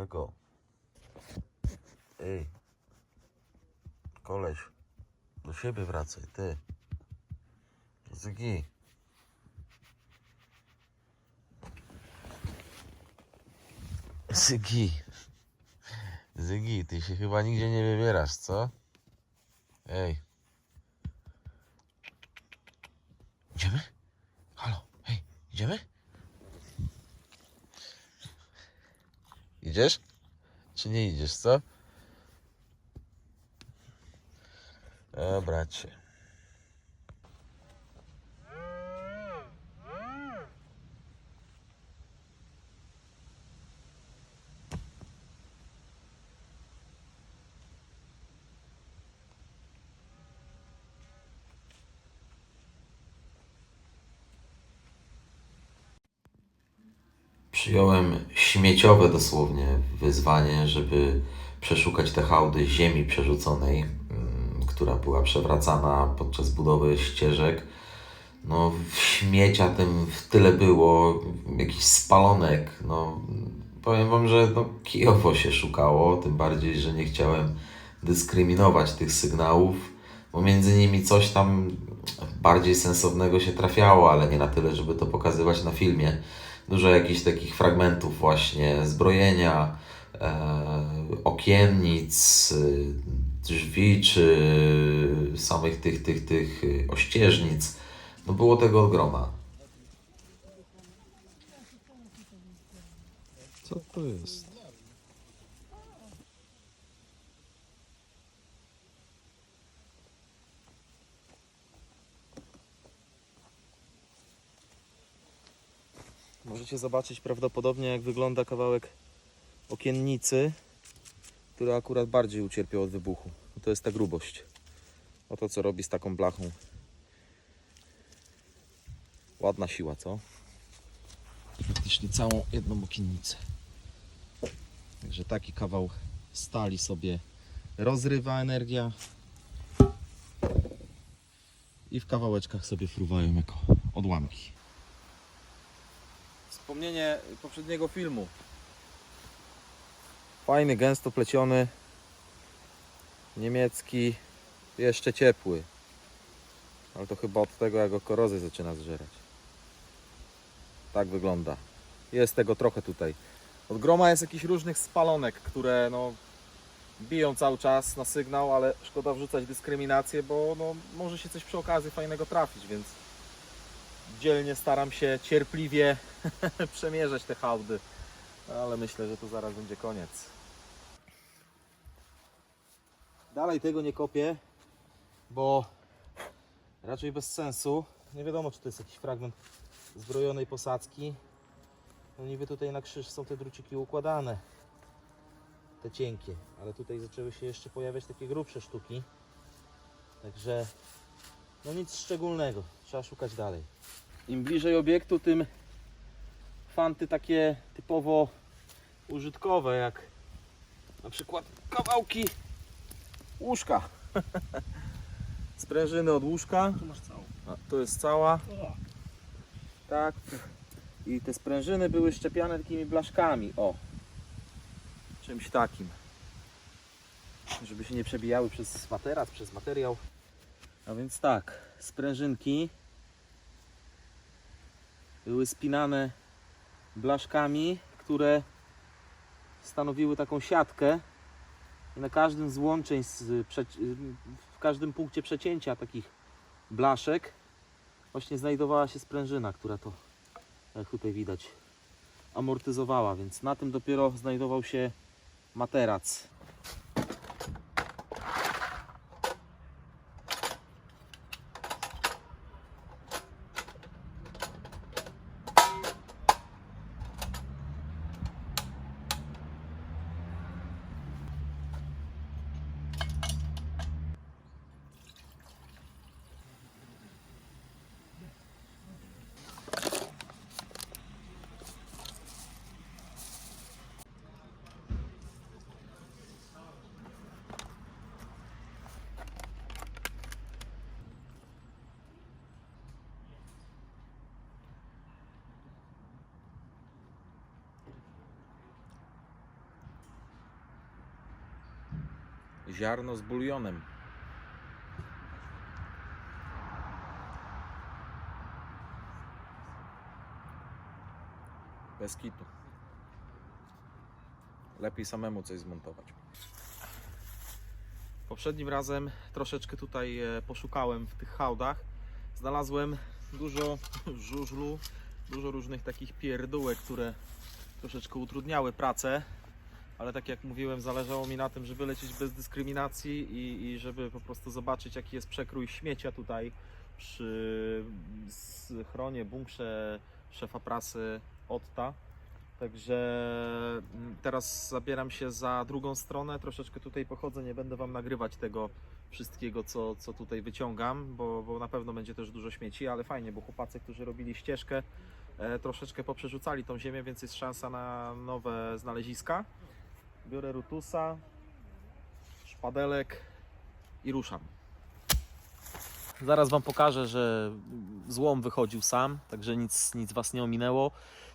Kolego. Ej. Koleś. Do siebie wracaj, ty. Zygi. Zygi. Zygi, ty się chyba nigdzie nie wybierasz, co? Ej. Idziemy? Halo, hej, idziemy? Idziesz? Czy nie idziesz, co? O, bracie. Przyjąłem śmieciowe dosłownie wyzwanie, żeby przeszukać te hałdy ziemi przerzuconej, mm, która była przewracana podczas budowy ścieżek. No, śmiecia tym w tyle było, jakiś spalonek. No, powiem Wam, że no, kijowo się szukało, tym bardziej, że nie chciałem dyskryminować tych sygnałów, bo między nimi coś tam bardziej sensownego się trafiało, ale nie na tyle, żeby to pokazywać na filmie. Dużo jakichś takich fragmentów właśnie zbrojenia, e, okiennic, y, drzwi czy samych tych, tych, tych y, ościeżnic. No było tego od. Co to jest? Możecie zobaczyć prawdopodobnie jak wygląda kawałek okiennicy, który akurat bardziej ucierpiał od wybuchu. To jest ta grubość. Oto co robi z taką blachą. Ładna siła, co? Praktycznie całą jedną okiennicę. Także taki kawał stali sobie rozrywa energia i w kawałeczkach sobie fruwają jako odłamki. Wspomnienie poprzedniego filmu. Fajny, gęsto pleciony, niemiecki, jeszcze ciepły. Ale to chyba od tego, jak go korozję zaczyna zżerać. Tak wygląda. Jest tego trochę tutaj. Od groma jest jakichś różnych spalonek, które no, biją cały czas na sygnał, ale szkoda wrzucać dyskryminację, bo no, może się coś przy okazji fajnego trafić, więc dzielnie staram się cierpliwie przemierzać te hałdy, ale myślę, że to zaraz będzie koniec. Dalej tego nie kopię, bo raczej bez sensu. Nie wiadomo, czy to jest jakiś fragment zbrojonej posadzki. No niby tutaj na krzyż są te druciki układane. Te cienkie, ale tutaj zaczęły się jeszcze pojawiać takie grubsze sztuki. Także no nic szczególnego. Trzeba szukać dalej. Im bliżej obiektu, tym fanty takie typowo użytkowe, jak na przykład kawałki łóżka. Sprężyny od łóżka. Tu masz całą. A, to jest cała. Tak. I te sprężyny były szczepiane takimi blaszkami. O. Czymś takim. Żeby się nie przebijały przez materac, przez materiał. A więc tak, sprężynki były spinane blaszkami, które stanowiły taką siatkę. I na każdym z łączeń, w każdym punkcie przecięcia takich blaszek właśnie znajdowała się sprężyna, która to, jak tutaj widać, amortyzowała, więc na tym dopiero znajdował się materac. Ziarno z bulionem. Bez kitu. Lepiej samemu coś zmontować. Poprzednim razem troszeczkę tutaj e, poszukałem w tych hałdach. Znalazłem dużo żużlu, dużo różnych takich pierdółek, które troszeczkę utrudniały pracę. Ale tak jak mówiłem, zależało mi na tym, żeby lecieć bez dyskryminacji i, i żeby po prostu zobaczyć, jaki jest przekrój śmiecia tutaj przy schronie, bunkrze szefa prasy Otta. Także mm, teraz zabieram się za drugą stronę. Troszeczkę tutaj pochodzę, nie będę Wam nagrywać tego wszystkiego, co, co tutaj wyciągam, bo, bo na pewno będzie też dużo śmieci, ale fajnie, bo chłopacy, którzy robili ścieżkę, e, troszeczkę poprzerzucali tą ziemię, więc jest szansa na nowe znaleziska. Biorę rutusa, szpadelek i ruszam. Zaraz Wam pokażę, że złom wychodził sam, także nic, nic Was nie ominęło.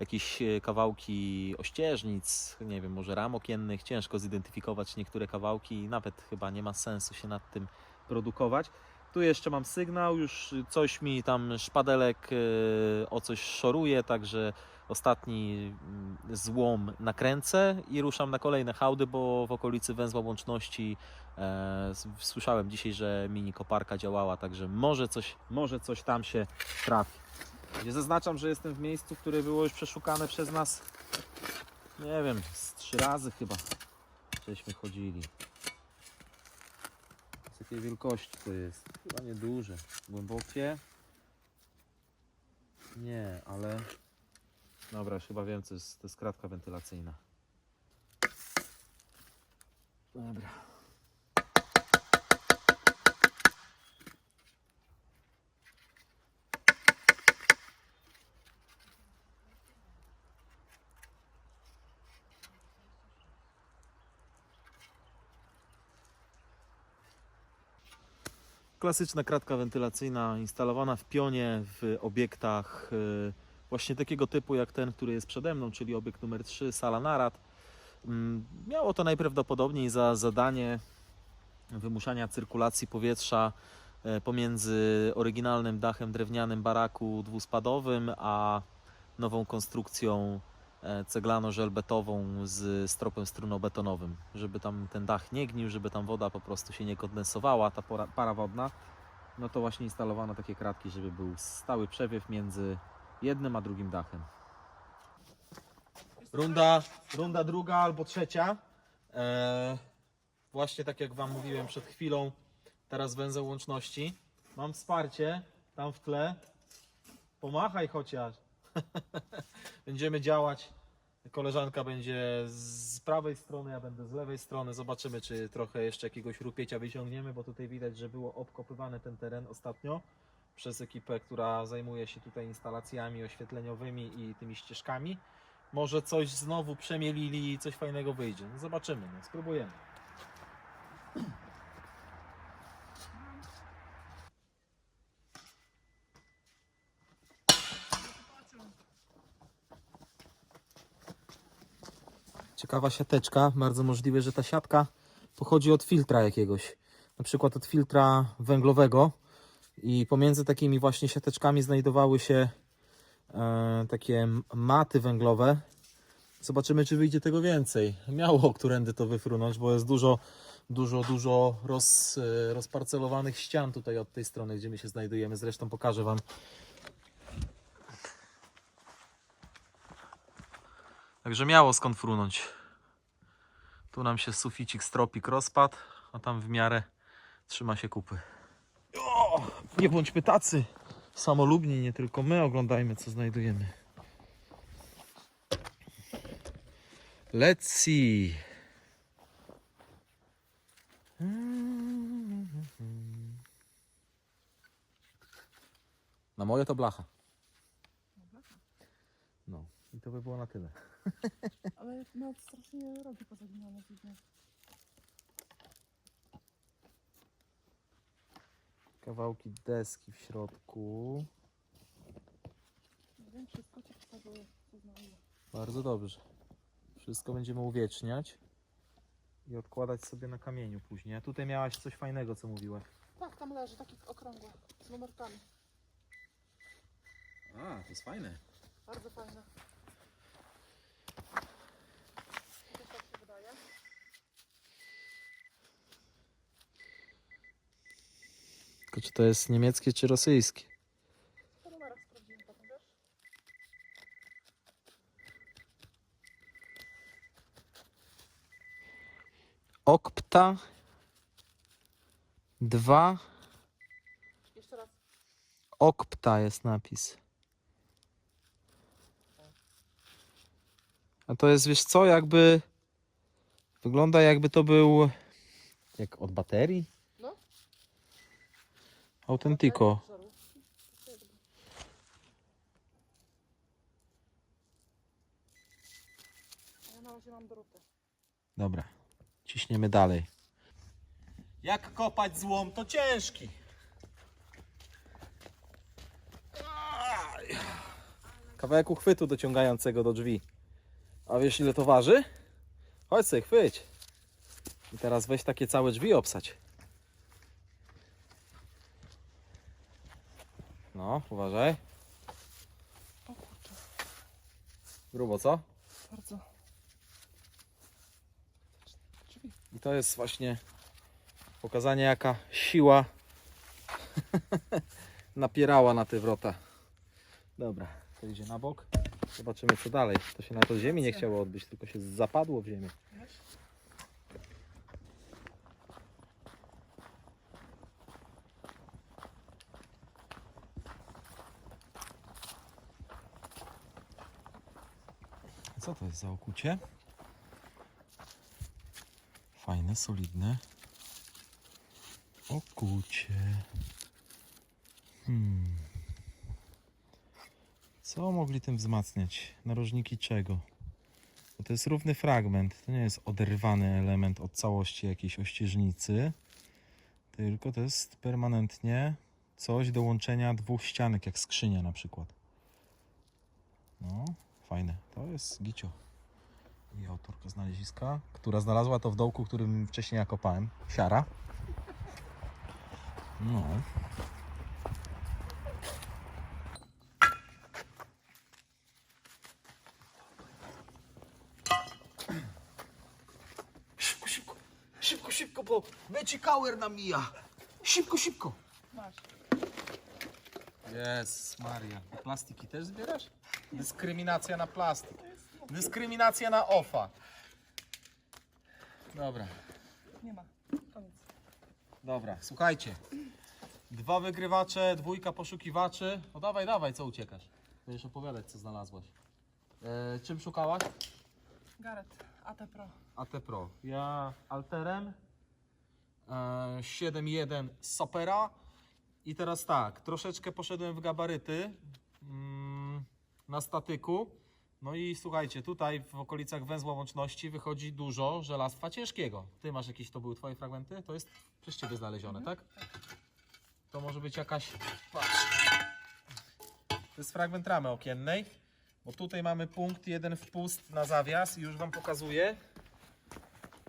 Jakieś e, kawałki ościeżnic, nie wiem, może ram okiennych, ciężko zidentyfikować niektóre kawałki, nawet chyba nie ma sensu się nad tym produkować. Tu jeszcze mam sygnał, już coś mi tam szpadelek e, o coś szoruje, także ostatni mm, złom nakręcę i ruszam na kolejne hałdy, bo w okolicy węzła łączności e, słyszałem dzisiaj, że mini koparka działała, także może coś, może coś tam się trafi. Gdzie zaznaczam, że jestem w miejscu, które było już przeszukane przez nas, nie wiem, z trzy razy chyba, żeśmy chodzili. Z jakiej wielkości to jest? Chyba nieduże. Głębokie? Nie, ale... Dobra, już chyba wiem, co jest, to jest kratka wentylacyjna. Dobra. Klasyczna kratka wentylacyjna instalowana w pionie w obiektach y, właśnie takiego typu jak ten, który jest przede mną, czyli obiekt numer 3, sala narad. Mm, Miało to najprawdopodobniej za zadanie wymuszania cyrkulacji powietrza e, pomiędzy oryginalnym dachem drewnianym baraku dwuspadowym, a nową konstrukcją e, ceglano-żelbetową z stropem strunobetonowym, żeby tam ten dach nie gnił, żeby tam woda po prostu się nie kondensowała, ta para wodna. No to właśnie instalowano takie kratki, żeby był stały przewiew między jednym a drugim dachem. Runda, runda druga albo trzecia. Eee, właśnie tak jak Wam mówiłem przed chwilą, teraz węzeł łączności. Mam wsparcie tam w tle. Pomachaj chociaż. Będziemy działać. Koleżanka będzie z prawej strony, ja będę z lewej strony. Zobaczymy, czy trochę jeszcze jakiegoś rupiecia wyciągniemy, bo tutaj widać, że było obkopywany ten teren ostatnio przez ekipę, która zajmuje się tutaj instalacjami oświetleniowymi i tymi ścieżkami. Może coś znowu przemielili i coś fajnego wyjdzie. No zobaczymy, no, spróbujemy. Ciekawa siateczka. Bardzo możliwe, że ta siatka pochodzi od filtra jakiegoś. Na przykład od filtra węglowego. I pomiędzy takimi właśnie siateczkami znajdowały się e, takie maty węglowe. Zobaczymy, czy wyjdzie tego więcej. Miało którędy to wyfrunąć, bo jest dużo, dużo, dużo roz, e, rozparcelowanych ścian tutaj od tej strony, gdzie my się znajdujemy. Zresztą pokażę Wam. Także miało skąd frunąć. Tu nam się suficik stropik rozpadł, a tam w miarę trzyma się kupy. Nie bądźmy tacy samolubni, nie tylko my oglądajmy co znajdujemy. Let's see. Na moje to blacha. No i to by było na tyle. Ale no strasznie rogi pozaginane widzę. Kawałki deski w środku. Bardzo dobrze. Wszystko będziemy uwieczniać. i odkładać sobie na kamieniu później. A tutaj miałaś coś fajnego, co mówiłaś. Tak, tam leży, taki okrągły, z numerkami. A, to jest fajne. Bardzo fajne. Też tak się wydaje. Czy to jest niemieckie czy rosyjskie? Okpta 2 Jeszcze raz. Okpta jest napis. A to jest, wiesz co, jakby wygląda jakby to był jak od baterii? Autentico. Dobra, ciśniemy dalej. Jak kopać złom, to ciężki. Kawałek uchwytu dociągającego do drzwi. A wiesz ile to waży? Chodź sobie, chwyć. I teraz weź takie całe drzwi obsać. No, uważaj. O kurczę, Grubo, co? bardzo. Drzwi. I to jest właśnie pokazanie jaka siła napierała na te wrota. Dobra, to idzie na bok. Zobaczymy co dalej. To się na to ziemi nie chciało odbyć, tylko się zapadło w ziemię. Co to jest za okucie? Fajne, solidne. Okucie. Hmm. Co mogli tym wzmacniać? Narożniki czego? Bo to jest równy fragment. To nie jest oderwany element od całości jakiejś ościeżnicy. Tylko to jest permanentnie coś do łączenia dwóch ścianek, jak skrzynia na przykład. No, fajne. To jest Gicio. I autorka znaleziska, która znalazła to w dołku, którym wcześniej ja kopałem. Siara. No. Szybko, szybko, szybko, szybko, bo Beci Kauer nam mija. Szybko, szybko. Masz. Jest, Maria. Plastiki też zbierasz? Dyskryminacja na plastik. Dyskryminacja na OFA. Dobra, Nie ma. Koniec. dobra, słuchajcie. Dwa wygrywacze, dwójka poszukiwaczy. O dawaj, dawaj, co uciekasz? Będziesz opowiadać, co znalazłaś. E, czym szukałaś? Gareth, AT Pro. AT Pro. Ja Alterem e, 7.1 Sopera i teraz tak, troszeczkę poszedłem w gabaryty na statyku. No i słuchajcie, tutaj w okolicach węzła łączności wychodzi dużo żelastwa ciężkiego. Ty masz jakieś, to były twoje fragmenty? To jest przez ciebie znalezione, tak? To może być jakaś, patrz. To jest fragment ramy okiennej, bo tutaj mamy punkt jeden wpust na zawias i już wam pokazuję.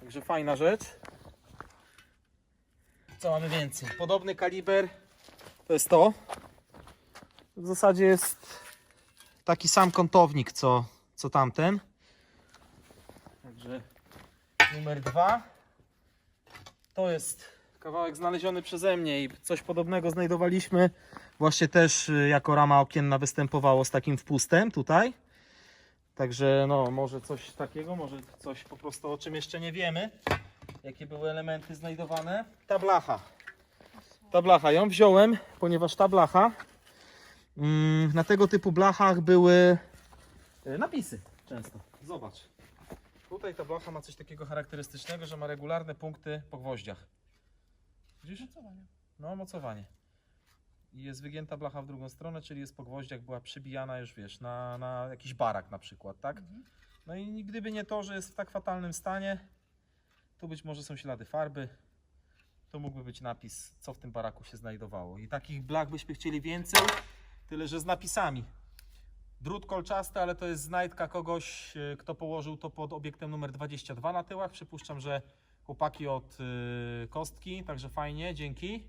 Także fajna rzecz. Co mamy więcej? Podobny kaliber to jest to. W zasadzie jest taki sam kątownik co, co tamten. Także numer dwa. To jest kawałek znaleziony przeze mnie i coś podobnego znajdowaliśmy. Właśnie też y, jako rama okienna występowało z takim wpustem tutaj. Także no, może coś takiego, może coś po prostu o czym jeszcze nie wiemy. Jakie były elementy znajdowane. Ta blacha. Ta blacha, ją wziąłem, ponieważ ta blacha, na tego typu blachach były e, napisy często. Zobacz. Tutaj ta blacha ma coś takiego charakterystycznego, że ma regularne punkty po gwoździach. Widzisz? Mocowanie. No, mocowanie. I jest wygięta blacha w drugą stronę, czyli jest po gwoździach, była przybijana już, wiesz, na, na jakiś barak na przykład, tak? Mhm. No i gdyby nie to, że jest w tak fatalnym stanie, to być może są ślady farby, to mógłby być napis, co w tym baraku się znajdowało. I takich blach byśmy chcieli więcej, tyle że z napisami. Drut kolczasty, ale to jest znajdka kogoś, e, kto położył to pod obiektem numer 22 na tyłach. Przypuszczam, że chłopaki od y, kostki, także fajnie, dzięki.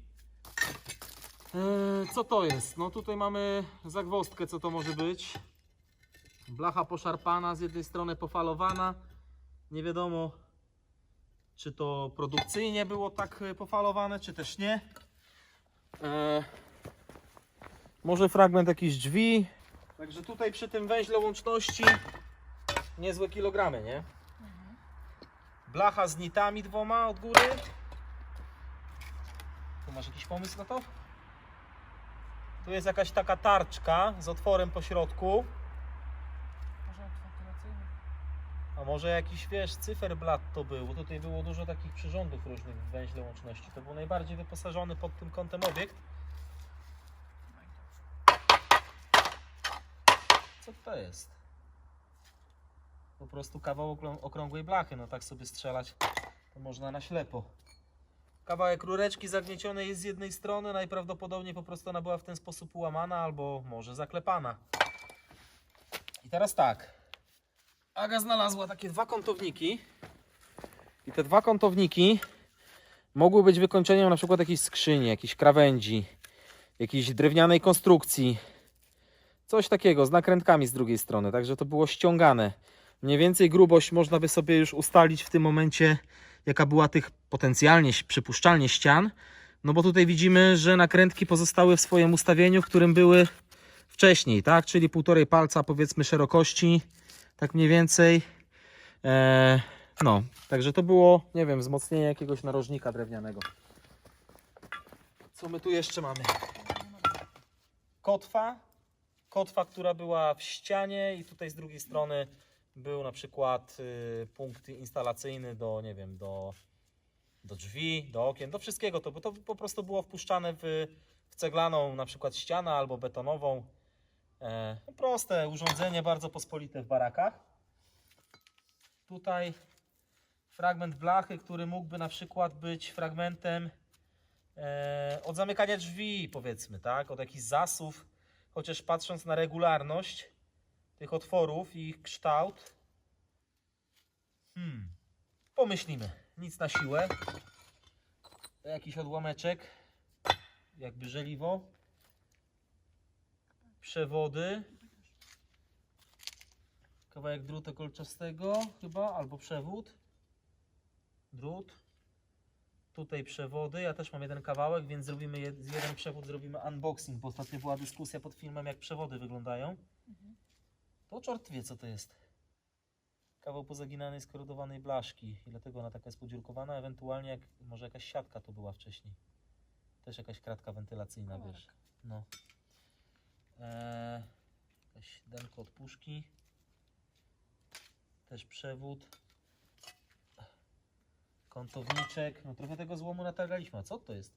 E, co to jest? No tutaj mamy zagwozdkę, co to może być. Blacha poszarpana, z jednej strony pofalowana. Nie wiadomo, czy to produkcyjnie było tak e, pofalowane, czy też nie. Może fragment jakichś drzwi. Także tutaj przy tym węźle łączności niezłe kilogramy, nie? Blacha z nitami dwoma od góry. Tu masz jakiś pomysł na to? Tu jest jakaś taka tarczka z otworem po środku. A może jakiś, wiesz, cyferblat to był, bo tutaj było dużo takich przyrządów różnych w węźle łączności. To był najbardziej wyposażony pod tym kątem obiekt. To jest? Po prostu kawał okrą- okrągłej blachy, no tak sobie strzelać to można na ślepo. Kawałek rureczki zagniecionej jest z jednej strony, najprawdopodobniej po prostu ona była w ten sposób ułamana albo może zaklepana. I teraz tak, Aga znalazła takie dwa kątowniki. I te dwa kątowniki mogły być wykończeniem na przykład jakiejś skrzyni, jakiejś krawędzi, jakiejś drewnianej konstrukcji. Coś takiego z nakrętkami z drugiej strony, także to było ściągane. Mniej więcej grubość można by sobie już ustalić w tym momencie, jaka była tych potencjalnie, przypuszczalnie ścian. No bo tutaj widzimy, że nakrętki pozostały w swoim ustawieniu, w którym były wcześniej, tak? Czyli półtorej palca powiedzmy szerokości tak mniej więcej. E, no, także to było, nie wiem, wzmocnienie jakiegoś narożnika drewnianego. Co my tu jeszcze mamy? Kotwa. Kotwa, która była w ścianie i tutaj z drugiej strony był na przykład y, punkt instalacyjny do, nie wiem, do, do drzwi, do okien, do wszystkiego. To, to po prostu było wpuszczane w, w ceglaną na przykład ścianę albo betonową. E, no proste urządzenie, bardzo pospolite w barakach. Tutaj fragment blachy, który mógłby na przykład być fragmentem e, od zamykania drzwi, powiedzmy, tak? Od jakichś zasów, chociaż patrząc na regularność tych otworów i ich kształt, hmm, pomyślimy. Nic na siłę. Jakiś odłameczek, jakby żeliwo przewody. Kawałek drutu kolczastego chyba, albo przewód. Drut. Tutaj przewody. Ja też mam jeden kawałek, więc zrobimy jed, z jeden przewód, zrobimy unboxing, bo ostatnio była dyskusja pod filmem, jak przewody wyglądają. To czort wie, co to jest. Kawał pozaginanej, skorodowanej blaszki. I dlatego ona taka jest podziurkowana. Ewentualnie jak, może jakaś siatka to była wcześniej. Też jakaś kratka wentylacyjna, Kolorek. wiesz. No. Eee, jakaś denko od puszki. Też przewód. Kątowniczek. No trochę tego złomu natargaliśmy. A co to jest?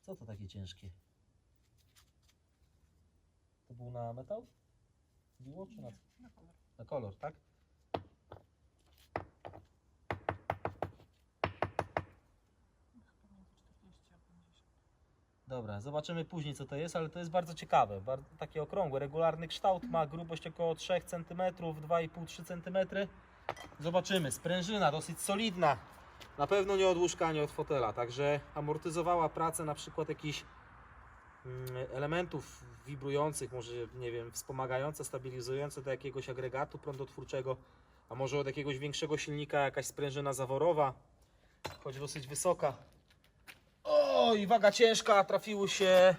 Co to takie ciężkie? To był na metal? Biło czy na, Na kolor. na kolor, tak? Chyba między 40 a 50. Dobra, zobaczymy później co to jest, ale to jest bardzo ciekawe. Bardzo, takie okrągłe, regularny kształt, ma grubość około 3 cm, 2,5-3 cm. Zobaczymy. Sprężyna dosyć solidna. Na pewno nie od łóżka, nie od fotela, także amortyzowała pracę na przykład jakichś mm, elementów wibrujących, może nie wiem, wspomagające, stabilizujące do jakiegoś agregatu prądotwórczego, a może od jakiegoś większego silnika jakaś sprężyna zaworowa, choć dosyć wysoka. O, i waga ciężka, trafił się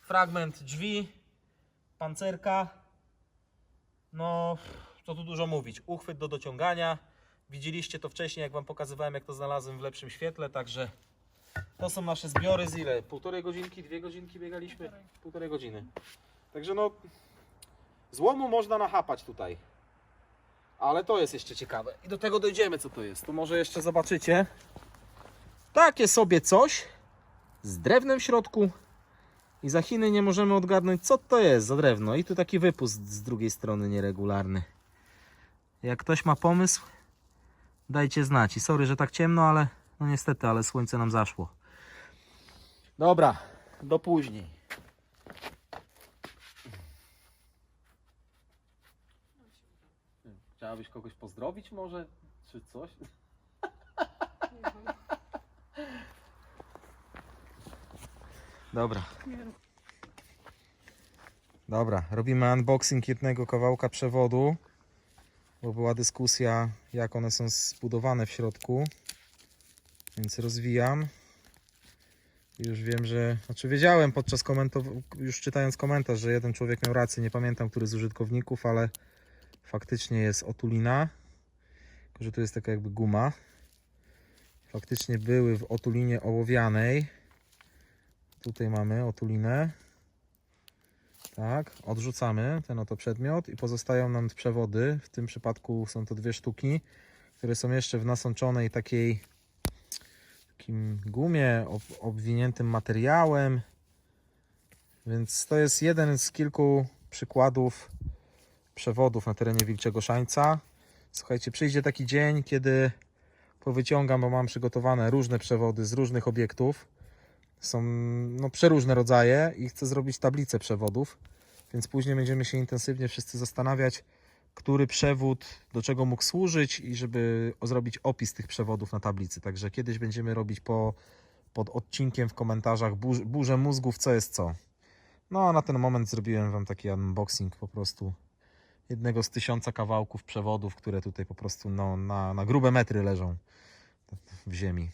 fragment drzwi, pancerka. No, co tu dużo mówić. Uchwyt do dociągania. Widzieliście to wcześniej, jak Wam pokazywałem, jak to znalazłem w lepszym świetle, także to są nasze zbiory z ile? Półtorej godzinki, dwie godzinki biegaliśmy? Półtorej. Półtorej godziny. Także no, złomu można nachapać tutaj. Ale to jest jeszcze ciekawe. I do tego dojdziemy, co to jest. Tu może jeszcze zobaczycie. Takie sobie coś z drewnem w środku. I za Chiny nie możemy odgadnąć, co to jest za drewno. I tu taki wypust z drugiej strony nieregularny. Jak ktoś ma pomysł, dajcie znać. I sorry, że tak ciemno, ale no niestety, ale słońce nam zaszło. Dobra, do później. Chciałabyś kogoś pozdrowić może? Czy coś? Dobra. Dobra, robimy unboxing jednego kawałka przewodu, bo była dyskusja, jak one są zbudowane w środku. Więc rozwijam. Już wiem, że. Znaczy, wiedziałem podczas komentowania, już czytając komentarz, że jeden człowiek miał rację. Nie pamiętam, który z użytkowników, ale faktycznie jest otulina. Tylko, że tu jest taka jakby guma. Faktycznie były w otulinie ołowianej. Tutaj mamy otulinę. Tak, odrzucamy ten oto przedmiot i pozostają nam przewody. W tym przypadku są to dwie sztuki, które są jeszcze w nasączonej takiej takim gumie, ob, obwiniętym materiałem. Więc to jest jeden z kilku przykładów przewodów na terenie Wilczego Szańca. Słuchajcie, przyjdzie taki dzień, kiedy powyciągam, bo mam przygotowane różne przewody z różnych obiektów. Są no, przeróżne rodzaje i chcę zrobić tablicę przewodów, więc później będziemy się intensywnie wszyscy zastanawiać, który przewód do czego mógł służyć i żeby zrobić opis tych przewodów na tablicy. Także kiedyś będziemy robić po, pod odcinkiem w komentarzach burz, burzę mózgów, co jest co. No a na ten moment zrobiłem Wam taki unboxing po prostu jednego z tysiąca kawałków przewodów, które tutaj po prostu no, na, na grube metry leżą w ziemi.